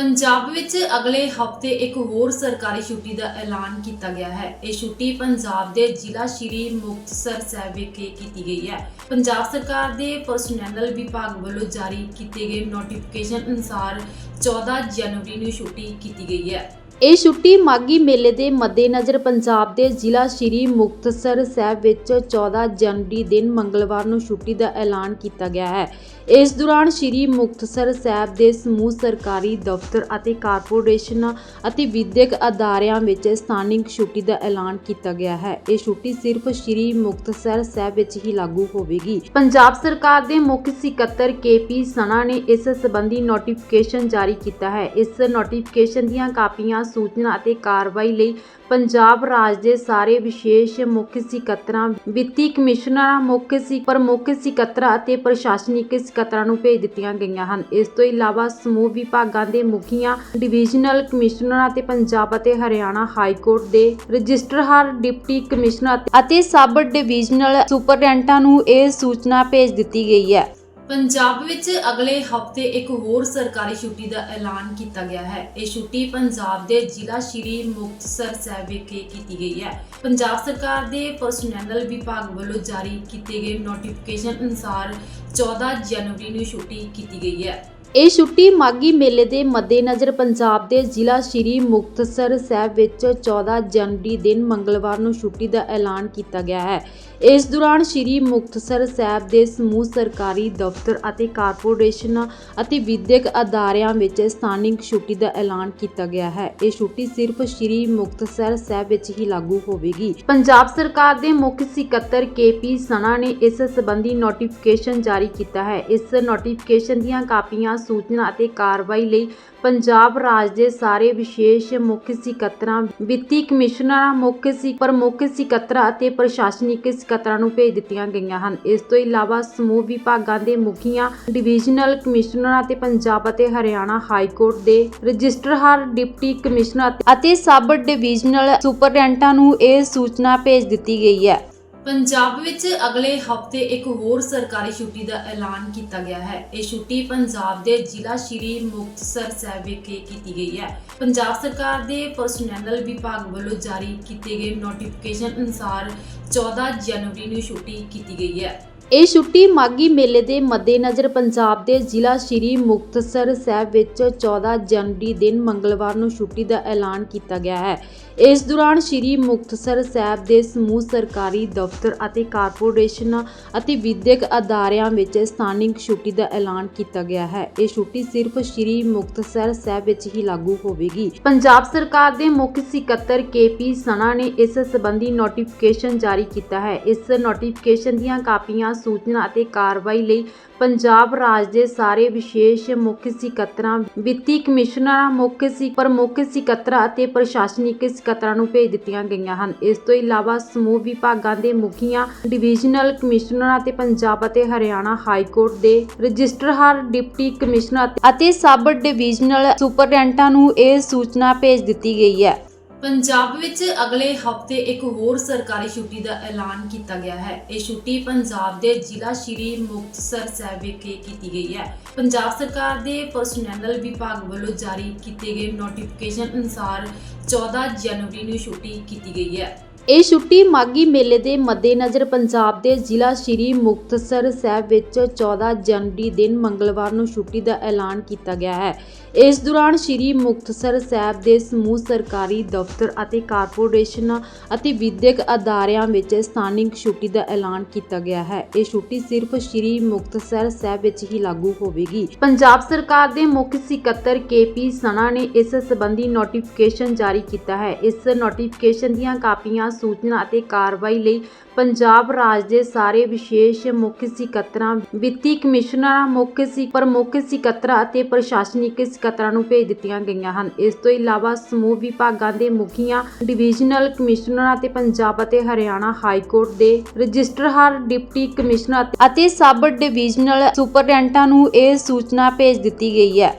ਪੰਜਾਬ ਵਿੱਚ ਅਗਲੇ ਹਫ਼ਤੇ ਇੱਕ ਹੋਰ ਸਰਕਾਰੀ ਛੁੱਟੀ ਦਾ ਐਲਾਨ ਕੀਤਾ ਗਿਆ ਹੈ। ਇਹ ਛੁੱਟੀ ਪੰਜਾਬ ਦੇ ਜ਼ਿਲ੍ਹਾ ਸ਼੍ਰੀ ਮੁਕਤਸਰ ਸਾਹਿਬ ਵਿਖੇ ਕੀਤੀ ਗਈ ਹੈ। ਪੰਜਾਬ ਸਰਕਾਰ ਦੇ ਪਰਸਨਲ ਵਿਭਾਗ ਵੱਲੋਂ ਜਾਰੀ ਕੀਤੇ ਗਏ ਨੋਟੀਫਿਕੇਸ਼ਨ ਅਨੁਸਾਰ 14 ਜਨਵਰੀ ਨੂੰ ਛੁੱਟੀ ਕੀਤੀ ਗਈ ਹੈ। ਇਹ ਛੁੱਟੀ ਮਾਗੀ ਮੇਲੇ ਦੇ ਮੱਦੇਨਜ਼ਰ ਪੰਜਾਬ ਦੇ ਜ਼ਿਲ੍ਹਾ ਸ਼੍ਰੀ ਮੁਕਤਸਰ ਸਾਹਿਬ ਵਿੱਚ 14 ਜਨਵਰੀ ਦਿਨ ਮੰਗਲਵਾਰ ਨੂੰ ਛੁੱਟੀ ਦਾ ਐਲਾਨ ਕੀਤਾ ਗਿਆ ਹੈ। ਇਸ ਦੌਰਾਨ ਸ਼੍ਰੀ ਮੁਕਤਸਰ ਸਾਹਿਬ ਦੇ ਸਮੂਹ ਸਰਕਾਰੀ ਦਫ਼ਤਰ ਅਤੇ ਕਾਰਪੋਰੇਸ਼ਨਾਂ ਅਤੇ ਵਿਦਿਅਕ ਅਦਾਰਿਆਂ ਵਿੱਚ ਸਥਾਨਿਕ ਛੁੱਟੀ ਦਾ ਐਲਾਨ ਕੀਤਾ ਗਿਆ ਹੈ। ਇਹ ਛੁੱਟੀ ਸਿਰਫ ਸ਼੍ਰੀ ਮੁਕਤਸਰ ਸਾਹਿਬ ਵਿੱਚ ਹੀ ਲਾਗੂ ਹੋਵੇਗੀ। ਪੰਜਾਬ ਸਰਕਾਰ ਦੇ ਮੁੱਖ ਸਕੱਤਰ ਕੇਪੀ ਸਣਾ ਨੇ ਇਸ ਸਬੰਧੀ ਨੋਟੀਫਿਕੇਸ਼ਨ ਜਾਰੀ ਕੀਤਾ ਹੈ। ਇਸ ਨੋਟੀਫਿਕੇਸ਼ਨ ਦੀਆਂ ਕਾਪੀਆਂ, ਸੂਚਨਾ ਅਤੇ ਕਾਰਵਾਈ ਲਈ ਪੰਜਾਬ ਰਾਜ ਦੇ ਸਾਰੇ ਵਿਸ਼ੇਸ਼ ਮੁੱਖ ਸਕੱਤਰਾਂ ਵਿੱਤੀ ਕਮਿਸ਼ਨਰਾਂ, ਮੁੱਖ ਸੀ, ਪ੍ਰਮੁੱਖ ਸਕੱਤਰਾਂ ਅਤੇ ਪ੍ਰਸ਼ਾਸਨਿਕ ਸਕੱਤਰਾਂ ਨੂੰ ਭੇਜ ਦਿੱਤੀਆਂ ਗਈਆਂ ਹਨ। ਇਸ ਤੋਂ ਇਲਾਵਾ ਸਮੂਹ ਵਿਭਾਗਾਂ ਦੇ ਮੁਖੀਆਂ, ਡਿਵੀਜ਼ਨਲ ਕਮਿਸ਼ਨਰਾਂ ਅਤੇ ਪੰਜਾਬ ਅਤੇ ਹਰਿਆਣਾ ਹਾਈ ਕੋਰਟ ਦੇ ਰਜਿਸਟਰਾਰ, ਡਿਪਟੀ ਕਮਿਸ਼ਨਰ ਅਤੇ ਸਬ ਡਿਵੀਜ਼ਨਲ ਸੁਪਰਡੈਂਟਾਂ ਨੂੰ ਇਹ ਸੂਚਨਾ ਭੇਜ ਦਿੱਤੀ ਗਈ ਹੈ। ਪੰਜਾਬ ਵਿੱਚ ਅਗਲੇ ਹਫ਼ਤੇ ਇੱਕ ਹੋਰ ਸਰਕਾਰੀ ਛੁੱਟੀ ਦਾ ਐਲਾਨ ਕੀਤਾ ਗਿਆ ਹੈ। ਇਹ ਛੁੱਟੀ ਪੰਜਾਬ ਦੇ ਜ਼ਿਲ੍ਹਾ ਸ਼੍ਰੀ ਮੁਕਤਸਰ ਸਾਹਿਬ ਵਿਖੇ ਕੀਤੀ ਗਈ ਹੈ। ਪੰਜਾਬ ਸਰਕਾਰ ਦੇ ਪਰਸਨਲ ਵਿਭਾਗ ਵੱਲੋਂ ਜਾਰੀ ਕੀਤੇ ਗਏ ਨੋਟੀਫਿਕੇਸ਼ਨ ਅਨੁਸਾਰ 14 ਜਨਵਰੀ ਨੂੰ ਛੁੱਟੀ ਕੀਤੀ ਗਈ ਹੈ। ਇਹ ਛੁੱਟੀ ਮਾਗੀ ਮੇਲੇ ਦੇ ਮੱਦੇਨਜ਼ਰ ਪੰਜਾਬ ਦੇ ਜ਼ਿਲ੍ਹਾ ਸ਼੍ਰੀ ਮੁਕਤਸਰ ਸਾਹਿਬ ਵਿੱਚ 14 ਜਨਵਰੀ ਦਿਨ ਮੰਗਲਵਾਰ ਨੂੰ ਛੁੱਟੀ ਦਾ ਐਲਾਨ ਕੀਤਾ ਗਿਆ ਹੈ। ਇਸ ਦੌਰਾਨ ਸ਼੍ਰੀ ਮੁਕਤਸਰ ਸਾਹਿਬ ਦੇ ਸਮੂਹ ਸਰਕਾਰੀ ਦਫ਼ਤਰ ਅਤੇ ਕਾਰਪੋਰੇਸ਼ਨਾਂ ਅਤੇ ਵਿਦਿਅਕ ਅਦਾਰਿਆਂ ਵਿੱਚ ਸਥਾਨਿਕ ਛੁੱਟੀ ਦਾ ਐਲਾਨ ਕੀਤਾ ਗਿਆ ਹੈ। ਇਹ ਛੁੱਟੀ ਸਿਰਫ ਸ਼੍ਰੀ ਮੁਕਤਸਰ ਸਾਹਿਬ ਵਿੱਚ ਹੀ ਲਾਗੂ ਹੋਵੇਗੀ। ਪੰਜਾਬ ਸਰਕਾਰ ਦੇ ਮੁੱਖ ਸਕੱਤਰ ਕੇਪੀ ਸਣਾ ਨੇ ਇਸ ਸੰਬੰਧੀ ਨੋਟੀਫਿਕੇਸ਼ਨ ਜਾਰੀ ਕੀਤਾ ਹੈ। ਇਸ ਨੋਟੀਫਿਕੇਸ਼ਨ ਦੀਆਂ ਕਾਪੀਆਂ ਸੂਚਨਾ ਅਤੇ ਕਾਰਵਾਈ ਲਈ ਪੰਜਾਬ ਰਾਜ ਦੇ ਸਾਰੇ ਵਿਸ਼ੇਸ਼ ਮੁੱਖ ਸਕੱਤਰਾਂ ਵਿੱਤੀ ਕਮਿਸ਼ਨਰਾਂ, ਮੁੱਖ ਸੀ ਪ੍ਰਮੁੱਖ ਸਕੱਤਰਾਂ ਅਤੇ ਪ੍ਰਸ਼ਾਸਨਿਕ ਸਕੱਤਰਾਂ ਨੂੰ ਭੇਜ ਦਿੱਤੀਆਂ ਗਈਆਂ ਹਨ। ਇਸ ਤੋਂ ਇਲਾਵਾ ਸਮੂਹ ਵਿਭਾਗਾਂ ਦੇ ਮੁਖੀਆਂ, ਡਿਵੀਜ਼ਨਲ ਕਮਿਸ਼ਨਰਾਂ ਅਤੇ ਪੰਜਾਬ ਅਤੇ ਹਰਿਆਣਾ ਹਾਈ ਕੋਰਟ ਦੇ ਰਜਿਸਟਰਾਰ ਡਿਪਟੀ ਕਮਿਸ਼ਨਰ ਅਤੇ ਸਬ ਡਿਵੀਜ਼ਨਲ ਸੁਪਰਡੈਂਟਾਂ ਨੂੰ ਇਹ ਸੂਚਨਾ ਭੇਜ ਦਿੱਤੀ ਗਈ ਹੈ। ਪੰਜਾਬ ਵਿੱਚ ਅਗਲੇ ਹਫ਼ਤੇ ਇੱਕ ਹੋਰ ਸਰਕਾਰੀ ਛੁੱਟੀ ਦਾ ਐਲਾਨ ਕੀਤਾ ਗਿਆ ਹੈ। ਇਹ ਛੁੱਟੀ ਪੰਜਾਬ ਦੇ ਜ਼ਿਲ੍ਹਾ ਸ਼੍ਰੀ ਮੁਕਤਸਰ ਸਾਹਿਬ ਵਿਖੇ ਕੀਤੀ ਗਈ ਹੈ। ਪੰਜਾਬ ਸਰਕਾਰ ਦੇ ਪਰਸਨਲ ਵਿਭਾਗ ਵੱਲੋਂ ਜਾਰੀ ਕੀਤੇ ਗਏ ਨੋਟੀਫਿਕੇਸ਼ਨ ਅਨੁਸਾਰ 14 ਜਨਵਰੀ ਨੂੰ ਛੁੱਟੀ ਕੀਤੀ ਗਈ ਹੈ। ਇਹ ਛੁੱਟੀ ਮਾਗੀ ਮੇਲੇ ਦੇ ਮੱਦੇਨਜ਼ਰ ਪੰਜਾਬ ਦੇ ਜ਼ਿਲ੍ਹਾ ਸ਼੍ਰੀ ਮੁਕਤਸਰ ਸਾਹਿਬ ਵਿੱਚ 14 ਜਨਵਰੀ ਦਿਨ ਮੰਗਲਵਾਰ ਨੂੰ ਛੁੱਟੀ ਦਾ ਐਲਾਨ ਕੀਤਾ ਗਿਆ ਹੈ। ਇਸ ਦੌਰਾਨ ਸ਼੍ਰੀ ਮੁਕਤਸਰ ਸਾਹਿਬ ਦੇ ਸਮੂਹ ਸਰਕਾਰੀ ਦਫ਼ਤਰ ਅਤੇ ਕਾਰਪੋਰੇਸ਼ਨਾਂ ਅਤੇ ਵਿਦਿਅਕ ਅਦਾਰਿਆਂ ਵਿੱਚ ਸਥਾਨਿਕ ਛੁੱਟੀ ਦਾ ਐਲਾਨ ਕੀਤਾ ਗਿਆ ਹੈ। ਇਹ ਛੁੱਟੀ ਸਿਰਫ ਸ਼੍ਰੀ ਮੁਕਤਸਰ ਸਾਹਿਬ ਵਿੱਚ ਹੀ ਲਾਗੂ ਹੋਵੇਗੀ। ਪੰਜਾਬ ਸਰਕਾਰ ਦੇ ਮੁੱਖ ਸਕੱਤਰ ਕੇਪੀ ਸਣਾ ਨੇ ਇਸ ਸੰਬੰਧੀ ਨੋਟੀਫਿਕੇਸ਼ਨ ਜਾਰੀ ਕੀਤਾ ਹੈ। ਇਸ ਨੋਟੀਫਿਕੇਸ਼ਨ ਦੀਆਂ ਕਾਪੀਆਂ ਸੂਚਨਾ ਅਤੇ ਕਾਰਵਾਈ ਲਈ ਪੰਜਾਬ ਰਾਜ ਦੇ ਸਾਰੇ ਵਿਸ਼ੇਸ਼ ਮੁੱਖ ਸਕੱਤਰਾਂ, ਵਿੱਤੀ ਕਮਿਸ਼ਨਰਾਂ, ਮੁੱਖ ਸੀ, ਪ੍ਰਮੁੱਖ ਸਕੱਤਰਾਂ ਅਤੇ ਪ੍ਰਸ਼ਾਸਨਿਕ ਸਕੱਤਰਾਂ ਨੂੰ ਭੇਜ ਦਿੱਤੀਆਂ ਗਈਆਂ ਹਨ। ਇਸ ਤੋਂ ਇਲਾਵਾ ਸਮੂਹ ਵਿਭਾਗਾਂ ਦੇ ਮੁਖੀਆਂ, ਡਿਵੀਜ਼ਨਲ ਕਮਿਸ਼ਨਰਾਂ ਅਤੇ ਪੰਜਾਬ ਅਤੇ ਹਰਿਆਣਾ ਹਾਈ ਕੋਰਟ ਦੇ ਰਜਿਸਟਰਾਰ, ਡਿਪਟੀ ਕਮਿਸ਼ਨਰ ਅਤੇ ਸਬ ਡਿਵੀਜ਼ਨਲ ਸੁਪਰਡੈਂਟਾਂ ਨੂੰ ਇਹ ਸੂਚਨਾ ਭੇਜ ਦਿੱਤੀ ਗਈ ਹੈ। ਪੰਜਾਬ ਵਿੱਚ ਅਗਲੇ ਹਫ਼ਤੇ ਇੱਕ ਹੋਰ ਸਰਕਾਰੀ ਛੁੱਟੀ ਦਾ ਐਲਾਨ ਕੀਤਾ ਗਿਆ ਹੈ। ਇਹ ਛੁੱਟੀ ਪੰਜਾਬ ਦੇ ਜ਼ਿਲ੍ਹਾ ਸ਼੍ਰੀ ਮੁਕਤਸਰ ਸਾਹਿਬ ਵਿਖੇ ਕੀਤੀ ਗਈ ਹੈ। ਪੰਜਾਬ ਸਰਕਾਰ ਦੇ ਪਰਸਨਲ ਵਿਭਾਗ ਵੱਲੋਂ ਜਾਰੀ ਕੀਤੇ ਗਏ ਨੋਟੀਫਿਕੇਸ਼ਨ ਅਨੁਸਾਰ 14 ਜਨਵਰੀ ਨੂੰ ਛੁੱਟੀ ਕੀਤੀ ਗਈ ਹੈ। ਇਹ ਛੁੱਟੀ ਮਾਗੀ ਮੇਲੇ ਦੇ ਮੱਦੇਨਜ਼ਰ ਪੰਜਾਬ ਦੇ ਜ਼ਿਲ੍ਹਾ ਸ਼੍ਰੀ ਮੁਕਤਸਰ ਸਾਹਿਬ ਵਿੱਚ 14 ਜਨਵਰੀ ਦਿਨ ਮੰਗਲਵਾਰ ਨੂੰ ਛੁੱਟੀ ਦਾ ਐਲਾਨ ਕੀਤਾ ਗਿਆ ਹੈ। ਇਸ ਦੌਰਾਨ ਸ਼੍ਰੀ ਮੁਕਤਸਰ ਸਾਹਿਬ ਦੇ ਸਮੂਹ ਸਰਕਾਰੀ ਦਫ਼ਤਰ ਅਤੇ ਕਾਰਪੋਰੇਸ਼ਨਾਂ ਅਤੇ ਵਿਦਿਅਕ ਅਦਾਰਿਆਂ ਵਿੱਚ ਸਥਾਨਿਕ ਛੁੱਟੀ ਦਾ ਐਲਾਨ ਕੀਤਾ ਗਿਆ ਹੈ। ਇਹ ਛੁੱਟੀ ਸਿਰਫ ਸ਼੍ਰੀ ਮੁਕਤਸਰ ਸਾਹਿਬ ਵਿੱਚ ਹੀ ਲਾਗੂ ਹੋਵੇਗੀ। ਪੰਜਾਬ ਸਰਕਾਰ ਦੇ ਮੁੱਖ ਸਕੱਤਰ ਕੇਪੀ ਸਣਾ ਨੇ ਇਸ ਸਬੰਧੀ ਨੋਟੀਫਿਕੇਸ਼ਨ ਜਾਰੀ ਕੀਤਾ ਹੈ। ਇਸ ਨੋਟੀਫਿਕੇਸ਼ਨ ਦੀਆਂ ਕਾਪੀਆਂ, ਸੂਚਨਾ ਅਤੇ ਕਾਰਵਾਈ ਲਈ ਪੰਜਾਬ ਰਾਜ ਦੇ ਸਾਰੇ ਵਿਸ਼ੇਸ਼ ਮੁੱਖ ਸਕੱਤਰਾਂ, ਵਿੱਤੀ ਕਮਿਸ਼ਨਰਾਂ, ਮੁੱਖ ਸੀ, ਪ੍ਰਮੁੱਖ ਸਕੱਤਰਾਂ ਅਤੇ ਪ੍ਰਸ਼ਾਸਨਿਕ ਸਕੱਤਰਾਂ ਨੂੰ ਭੇਜ ਦਿੱਤੀਆਂ ਗਈਆਂ ਹਨ। ਇਸ ਤੋਂ ਇਲਾਵਾ ਸਮੂਹ ਵਿਭਾਗਾਂ ਦੇ ਮੁਖੀਆਂ, ਡਿਵੀਜ਼ਨਲ ਕਮਿਸ਼ਨਰਾਂ ਅਤੇ ਪੰਜਾਬ ਅਤੇ ਹਰਿਆਣਾ ਹਾਈ ਕੋਰਟ ਦੇ ਰਜਿਸਟਰਾਰ, ਡਿਪਟੀ ਕਮਿਸ਼ਨਰ ਅਤੇ ਸਬ ਡਿਵੀਜ਼ਨਲ ਸੁਪਰਡੈਂਟਾਂ ਨੂੰ ਇਹ ਸੂਚਨਾ ਭੇਜ ਦਿੱਤੀ ਗਈ ਹੈ।